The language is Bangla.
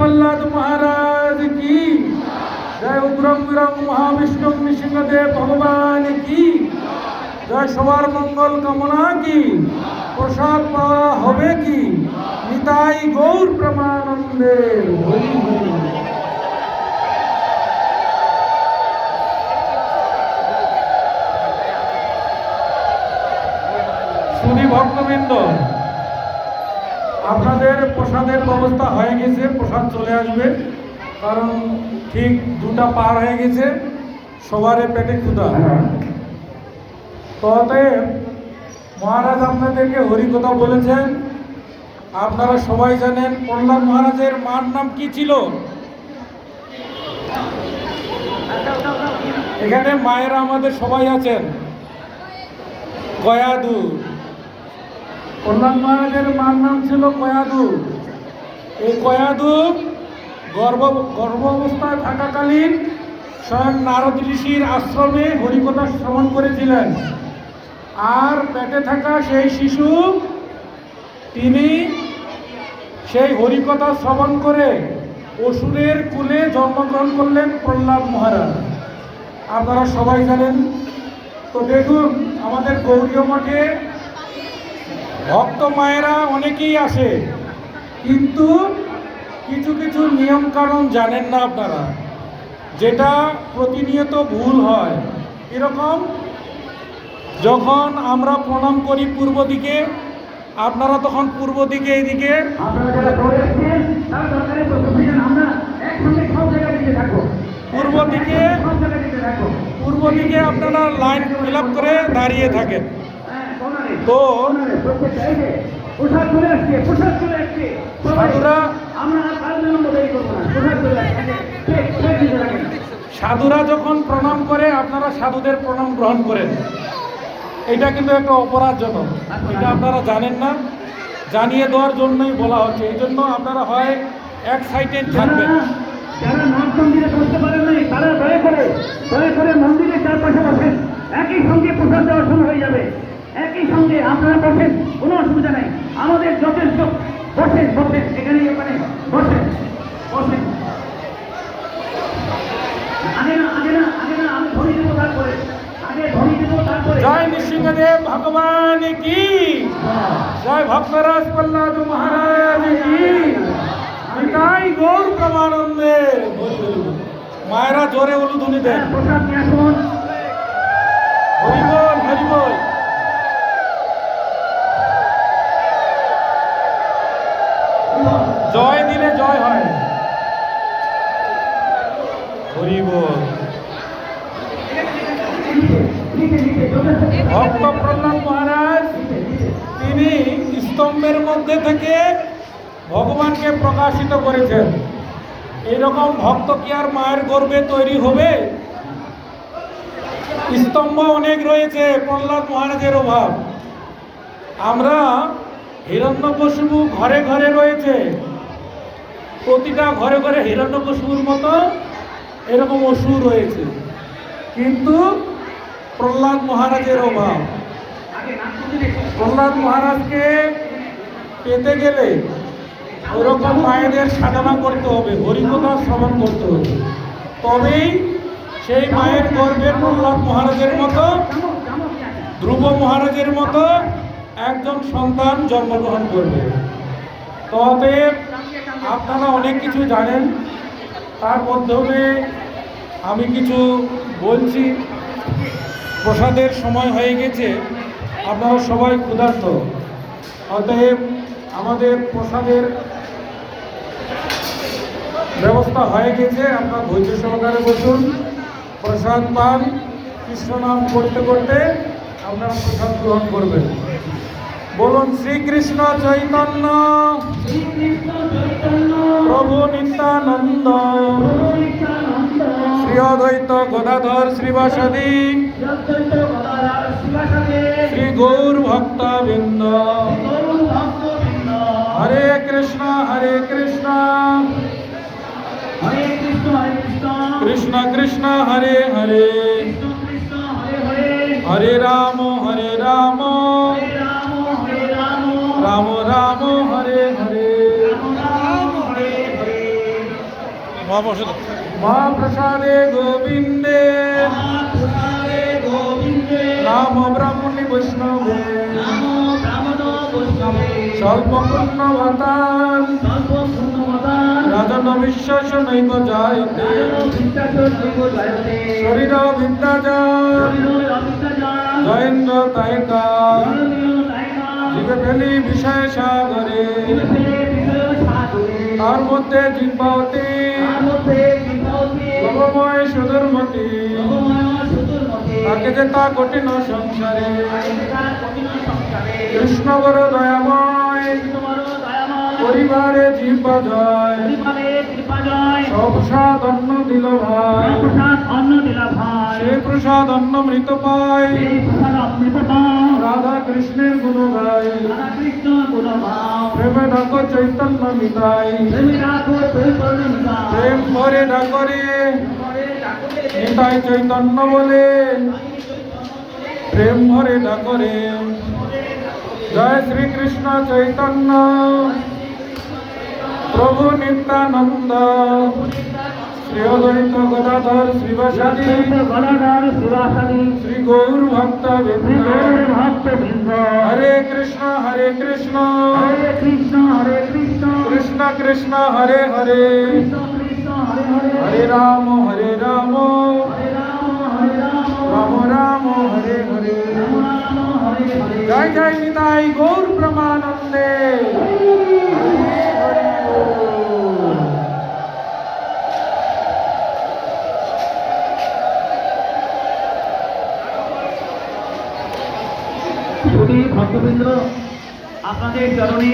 প্রহ্লাদ মহারাজ কি? জয় উগ্রম বীরম মহাবিষ্ণু নৃসিংহদেব ভগবান কি? জয় সবার মঙ্গল কামনা কি? প্রসাদ পাওয়া হবে কি? নিতাই গৌর হরি। সুধী ভক্তবৃন্দ আপনাদের প্রসাদের ব্যবস্থা হয়ে গেছে, প্রসাদ চলে আসবে। কারণ ঠিক দুটা পার হয়ে গেছে, সবারই পেটে ক্ষুধা। তবে মহারাজ আপনাদেরকে হরিকথা বলেছেন। আপনারা সবাই জানেন প্রহ্লাদ মহারাজের মার নাম কি ছিল? এখানে মায়েরা আমাদের সবাই আছেন। কয়াদু প্রহ্লাদ মহারাজের মার নাম ছিল কয়াদু। এই কয়াদু গর্ভ গর্ভ অবস্থায় থাকাকালীন স্বয়ং নারদ ঋষির আশ্রমে হরিকথা শ্রবণ করেছিলেন। আর পেটে থাকা সেই শিশু, তিনি সেই হরিকথা শ্রবণ করে অসুরের কুলে জন্মগ্রহণ করলেন প্রহ্লাদ মহারাজ। আপনারা সবাই জানেন, তো দেখুন, আমাদের গৌরীয় মঠে ভক্ত মায়েরা অনেকেই আসে কিন্তু কিছু কিছু নিয়ম কানুন জানেন না আপনারা। যেটা প্রতিনিয়ত ভুল হয়। এরকম যখন আমরা প্রণাম করি পূর্ব দিকে আপনারা তখন পূর্ব দিকে থাকব। পূর্ব দিকে পূর্ব দিকে আপনারা লাইন ফিল করে দাঁড়িয়ে থাকেন। তো সাধুরা- যখন প্রণাম করে আপনারা সাধুদের প্রণাম গ্রহণ করেন। এটা কিন্তু একটা অপরাধজনক। এটা আপনারা জানেন না। জানিয়ে দেওয়ার জন্যই বলা হচ্ছে। এই জন্য আপনারা হয় এক সাইডে থাকবেন। যারা নাট মন্দিরে বসতে পারেন নাই তারা দয়া করে দয়া করে মন্দিরের চারপাশে বসেন। একই সঙ্গে প্রসাদ দেওয়ার সময় হয়ে যাবে। আপনারা বসেন কোনো অসুবিধা নেই। আমাদের যথেষ্ট। বসেন বসেন এখানে ওখানে। বসেন বসেন। আগে না আগে না আগে না আমি ধরি দেবো তারপরে। আগে ধরি দেবো তারপরে। জয় নৃসিংহদেব ভগবান কি? জয় ভক্তরাজ প্রহ্লাদ মহারাজ কি? নিতাই গৌর প্রমানন্দের। বল। মায়েরা জোরে উলুধুনি দেন। হ্যাঁ, প্রসাদ নিয়ে আসুন। হরি বল হরি বল নিচে নিচে যথেষ্ট ভক্ত প্রহ্লাদ মহারাজ, তিনি স্তম্ভের মধ্যে থেকে ভগবানকে প্রকাশিত করেছেন। এইরকম ভক্ত কি আর মায়ের গর্বে তৈরি হবে? স্তম্ভ অনেক রয়েছে, প্রহ্লাদ মহারাজের অভাব। আমরা হিরণ্যকশিপু ঘরে ঘরে রয়েছে। প্রতিটা ঘরে ঘরে হিরণ্যকশিপুর মতো এরকম অসুর রয়েছে। কিন্তু প্রহ্লাদ মহারাজের অভাব। প্রহ্লাদ মহারাজকে পেতে গেলে ওরকম মায়েদের সাধনা করতে হবে হরিকথা শ্রবণ করতে হবে। তবেই সেই মায়ের গর্ভের প্রহ্লাদ মহারাজের মতো, ধ্রুব মহারাজের মতো একজন সন্তান জন্মগ্রহণ করবে। তবে আপনারা অনেক কিছু জানেন তার মাধ্যমে আমি কিছু বলছি। প্রসাদের সময় হয়ে গেছে। আপনারা সবাই ক্ষুধার্ত। অতএব আমাদের প্রসাদের ব্যবস্থা হয়ে গেছে। আপনার ধৈর্য সহকারে বসুন। প্রসাদ পান। কৃষ্ণ নাম করতে করতে আপনারা প্রসাদ গ্রহণ করবেন। বলুন শ্রীকৃষ্ণ চৈতন্য। শ্রীকৃষ্ণ চৈতন্য। প্রভু নিত্যানন্দ শ্রী অদ্বৈত গদাধর শ্রীবাসাদি। শ্রী গৌর ভক্তবৃন্দ গৌর ভক্তবৃন্দ হরে কৃষ্ণ হরে কৃষ্ণ। কৃষ্ণ কৃষ্ণ হরে হরে। হরে রাম হরে রাম। রাম রাম হরে মহাপ্রসাদ। মহাপ্রসাদে গোবিন্দে। নাম ব্রাহ্মণী বৈষ্ণবে। নমো ব্রাহ্মণ বৈষ্ণবে। স্বল্প পুণ্য ভাতান রাজন বিশ্বাস নৈব বিশ্বাস শরীর বিদ্যাজার জয়েন্দ্র তাইকা জীবে ফেলি বিষয় সাগরে। তার মধ্যে বিভূতি প্রভময় সুদূরমতি তাকে যে তা কঠিন সংসারে। কৃষ্ণ বড় দয়াময়। পরিবারে জিব্বা জয় ভাই। প্রসাদ অন্ন দিলা ভাই। সে প্রসাদ অন্ন মৃত পাও রাধা কৃষ্ণের গুণ গাই ডাক চৈতন্য মিতাই প্রেমে রাখো পরিপূর্ণ নিকা প্রেম ভরে ডাকরে করে ডাকলে নিতাই চৈতন্য বলে প্রেম ভরে ডাকরে জয় শ্রীকৃষ্ণ চৈতন্য প্রভু নিত্যানন্দ শ্রী অদ্বৈত গদাধর শ্রীবাসাদি গলাধার শিবাসাদি শ্রী গৌর ভক্ত শ্রী গৌর ভক্ত হরে কৃষ্ণ হরে কৃষ্ণ। হরে কৃষ্ণ হরে কৃষ্ণ কৃষ্ণ কৃষ্ণ হরে হরে। হরে রাম হরে রাম। রাম রাম। হরে হরে। জয় জয় নিতাই গৌর ভক্তবৃন্দ আপনাদের চরণে